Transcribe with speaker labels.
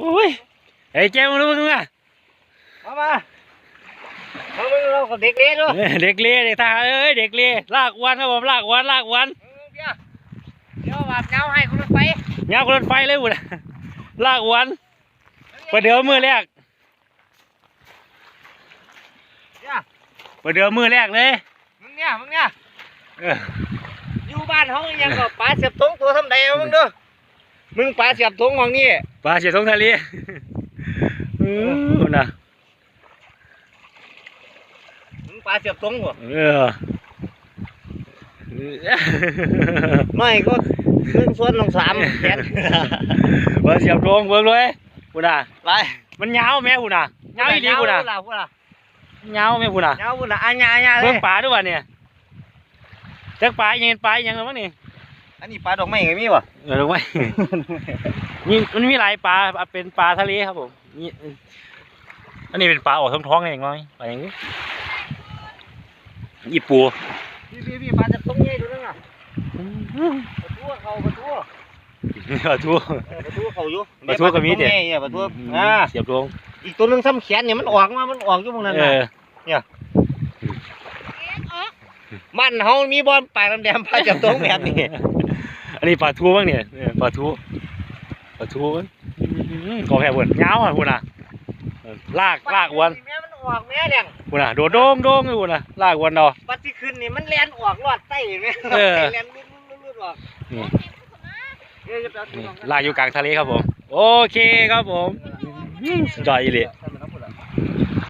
Speaker 1: โอ้ยไอ้ยเจ้ามึงรู้มึงอะ
Speaker 2: มามาเอามึงเรากับเด็กเลี้ยด้วย
Speaker 1: เอ้ยเด็กเลี้ยเด็กทหารเอ้ยเด็กเลี้ยลากวันครับผมลากวันลากวัน
Speaker 2: เดี๋ยวเดี๋ยวแบบเงาให้คุณไป
Speaker 1: เงาคนรถไฟเลยบุญลากวันประเดิมมือแรก
Speaker 2: เดี๋ยว
Speaker 1: ประเดิมมือแรกเลย
Speaker 2: มึงเนี่ยมึงเนี่ย
Speaker 1: เออ
Speaker 2: อยู่บ้านเขายังกับปลาเสียบตรงตัวทำใดเอามึงเด้อ มึงปลาเสียบตรงของนี่
Speaker 1: ปลาเสียทงทะเลอือนะ
Speaker 2: มึงปลาเสียบตรงหัว
Speaker 1: เออ
Speaker 2: ไม่ก็เครื่องส่วนลงสามแขน
Speaker 1: ปลาเสียบทงเบิ่งเลยบุญอะ
Speaker 2: ไป
Speaker 1: มันยาวแม่บุญอะยาวอีดีบุญอะ
Speaker 2: เงาพูดละ
Speaker 1: ยาวแม่บุญอะ
Speaker 2: เงาพูดละอันยาอันยาเล
Speaker 1: เบิ่
Speaker 2: ย
Speaker 1: งปลาด้วยวะเนี่ยจักปลายังเป็นปลายังไงวะนี่
Speaker 2: อันนี้ปลาดอกไม้ไงมีวะ
Speaker 1: เออรู้ไหมนี่มันมีหลายปลาเป็นปลาทะเลครับผมนี่อันนี้เป็นปลาออกท้องท้องๆอย่างน้อยปลาอย่างนี้อีปู
Speaker 2: พี่พี่พี่ปลาเสียบตรงนี่ดูนั่นน่ะประตูเขาประตู
Speaker 1: ปลาทู
Speaker 2: เออประตูเขาอยู่
Speaker 1: ปลาทูก็มีเด็ด
Speaker 2: เนี่ยประตูอ่า
Speaker 1: เสียบลง
Speaker 2: อีกตัวหนึงซ้ำแขนเนี่ยมันออกมามันออกอยู่ตรงนั้น
Speaker 1: เอ
Speaker 2: น่ะ
Speaker 1: อ
Speaker 2: มันเฮามีบอลปลายแดงๆพาจับตรงแบบนี้
Speaker 1: อันนี้ปลาทูบ้างเนี่ยเออปลาทูปลาทูกอแผ่บนเงาวอะคุณอะเออลากลากวัน
Speaker 2: แม่มันออกแม่แดง
Speaker 1: คุณอะโดดโดงโดงเลยคุณอะลากวันเนาะ
Speaker 2: บัดที่ขึ้นนี่มันแล่นออกรอดใต้เห็นไหม
Speaker 1: เออ
Speaker 2: แล่นลุดลุดลุดออก
Speaker 1: นี่
Speaker 2: เดี๋ยวจะไปเอาตัว
Speaker 1: นี่
Speaker 2: น้อง
Speaker 1: ลากอยู่กลางทะเลครับผม โอเคครับผมสุดยอดอีหลี
Speaker 2: ท่านมันเอาพูดละ